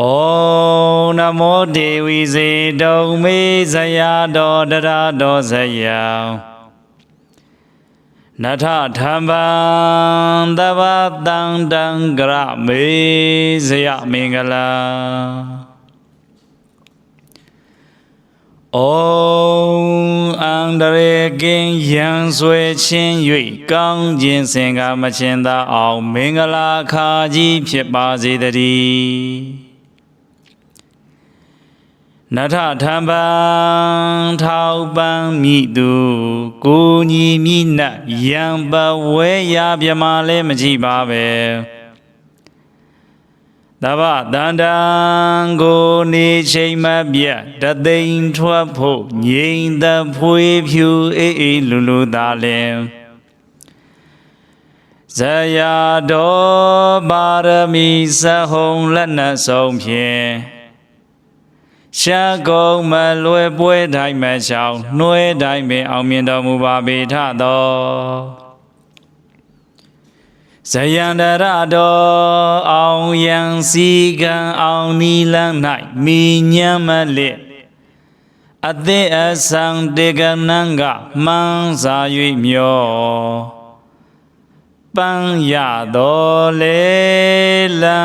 ဩနမောဒေဝီစေတုံမေဇယာတော်တရတော်ဇယံနထထံပံတဗ္ဗတံတံကရမေဇယမင်္ဂလာဩအန္တရေကင်းရန်ဆွဲချင်း၍ကောင်းခြင်းစင်ကမချင်သာအောင် မင်္ဂလာခါကြီးဖြစ်ပါစေတည်း နထထံပံထောက်ပံမိသူကိုညီမိနတ်ယံပဝဲရပြမလဲမကြည့်ပါပဲတဗ္ဗတန္တံကိုနေချိန်မပြတ်တသိမ့်ထွက်ဖို့ငြိမ်သက်ဖွေးဖြူအေးအေးလူလူသာလင်ဇယာတော်ပါရမီစဟုံလက်နက်ဆုံးဖြင့် ရှာကုံမလွယ်ပွဲတိုင်းမချောင်းနှွဲတိုင်းပင်အောင်မြင်တော်မူပါပေထသောဇယန္တရတော်အောင်ယံစီကံအောင်နီလန်း၌မိညံမလစ်အသက်အဆံတေကနံကမှန်းစာ၍မျော ပန်းရတော်လေလံ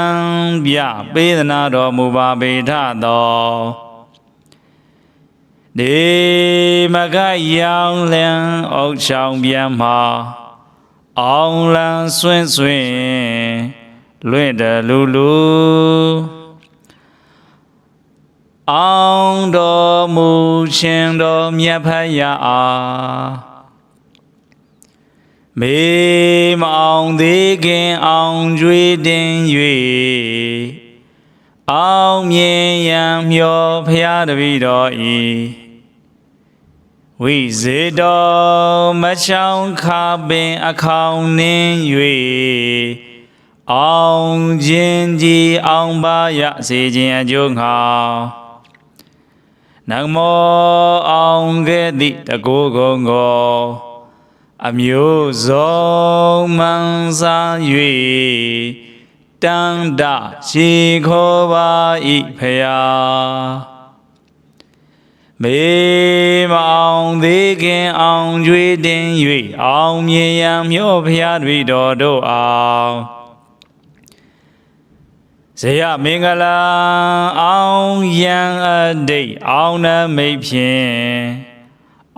ပြပေးသနာတော်မူပါပေထသောဒီမကရောင်လံအုတ်ချောင်ပြန်မှာအောင်လံဆွင့်ဆွင့်လွင့်တလူလူအောင်တော်မူရှင်တော်မြတ်ဖယားအား မေမအောင်သေးခင်အောင်ကြွေတင်၍အောင်မြင်ရန်မျောဖျားတပည့်တော်ဤဝိဇေတော်မချောင်းခါပင်အခေါင်နှင်း၍အောင်ခြင်းကြီးအောင်ပါရစေခြင်းအကျိုးငှာနမောအောင်ခဲ့သည့်တကူကုံကို အမျိုးစုံမှန်စား၍တန်တရှိခေါ်ပါဤဖယားမေမအောင်သေးခင်အောင်ကြွေတင်၍အောင်မြင်ရန်မြို့ဖျားတွေတော်တို့အောင်ဇေယမင်္ဂလာအောင်ယံအတိတ်အောင်နမိတ်ဖြင့်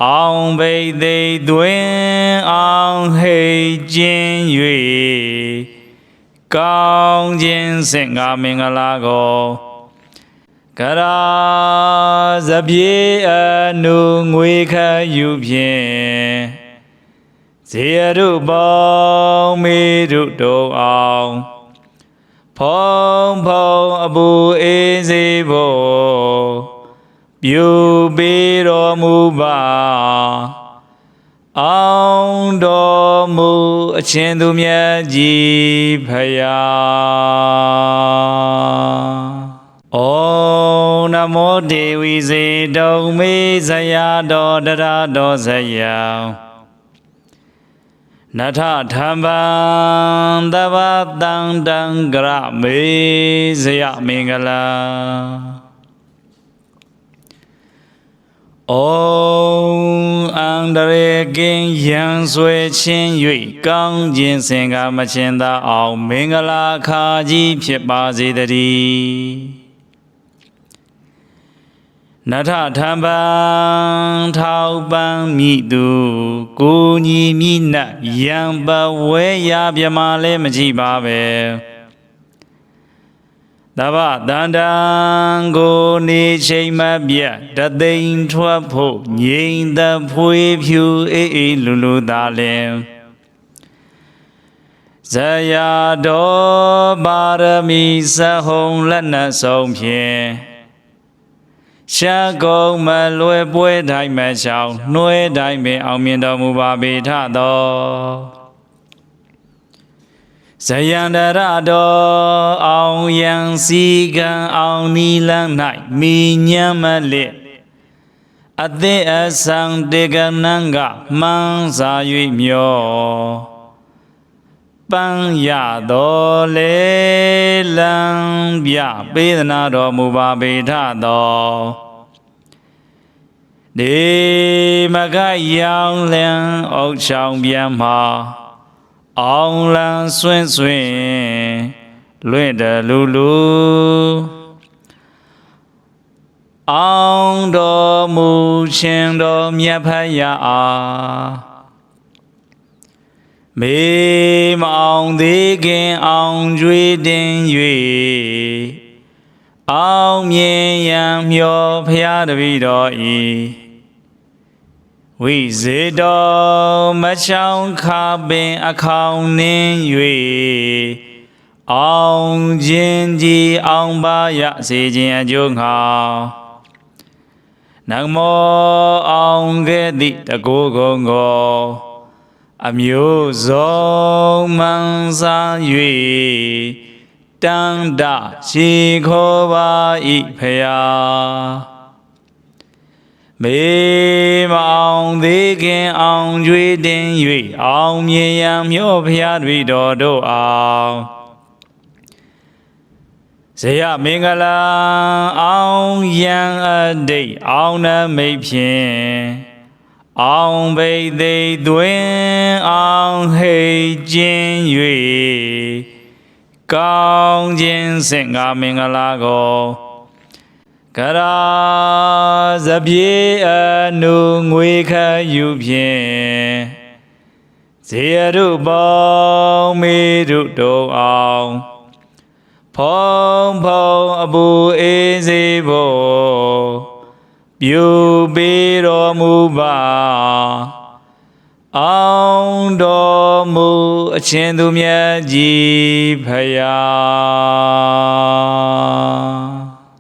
အောင်ဘိသိက်သွင်းအောင်ဟိတ်ခြင်း၍ကောင်းခြင်းစင်္ဂမင်္ဂလာကိုကရာဇပြေအနုငွေခယူဖြင့်ဇေယရုပေါင်းမေရုတုံအောင်ဖုံဖုံအပူအေးစေဖို့ပြုပေး တော်မူပါအောင်တော်မူအချင်းသူမြတ်ကြီးဖယားဩနမောဒေဝီစေတုံမေဇယာတော်တရတော်ဇယံနထထံပံတဗ္ဗတံတံကရမေဇယမင်္ဂလာ ဩအန္တရေကင်းရန်ဆွဲချင်း၍ကောင်းခြင်းစင်ကမချင်သာအောင်မင်္ဂလာခါကြီးဖြစ်ပါစေတည်းနထထံပံထောက်ပံမိသူကိုညီမိနတ်ယံပဝဲရပြမလဲမကြည့်ပါပဲ တဗ္ဗတန္တံကိုနေချိန်မပြတ်တသိမ့်ထွက်ဖို့ငြိမ်သက်ဖွေးဖြူအေးအေးလူလူသာလင်ဇယာတော်ပါရမီစဟုံလက်နက်ဆုံးဖြင့်ရှာကုံမလွယ်ပွဲတိုင်းမချောင်းနှွဲတိုင်းပင်အောင်မြင်တော်မူပါပေထသော ဇယန္တရတော်အောင်ယံစီကံအောင်နီလန်း၌မိညံမလစ်အသက်အဆံတေကနံကမှန်းစာ၍မျောပပန်းရတော်လေလံပြပေးသနာတော်မူပါပေထတော်ဒီမကရောင်လံအောက်ချောင်ပြန်မှာ အောင်လံဆွင့်ဆွင့်လွင့်တလူလူအောင်တော်မူရှင်တော်မြတ်ဖယားအားမေမအောင်သေးခင်အောင်ကြွေတင်၍အောင်မြင်ရန်မျောဖျားတပည့်တော်ဤ ဝိဇေတော်မချောင်းခါပင်အခေါင်နှင်း၍အောင်ခြင်းကြီးအောင်ပါရစေခြင်းအကျိုးငှာနမောအောင်ခဲ့သည့်တကူကုံကိုအမျိုးစုံမှန်စား၍တန်တရှိခေါ်ပါ၏ဖယား မေမအောင်သေးခင်အောင်ကြွေတင်၍အောင်မြင်ရန်မျောဖျားတွေတော်တို့အောင်ဇေယမင်္ဂလာအောင်ယံအတိတ်အောင်နမိတ်ဖြင့်အောင်ဘိသိက်သွင်းအောင်ဟိတ်ခြင်း၍ကောင်းခြင်းစင်္ဃမင်္ဂလာကို ကရာဇပြေအနုငွေခယူဖြင့်ဇေယရုပေါင်းမေရုတုံအောင်ဖုံဖုံအပူအေးစေဖို့ပြုပေးတော်မူပါအောင်တော်မူအချင်းသူမြတ်ကြီးဖယား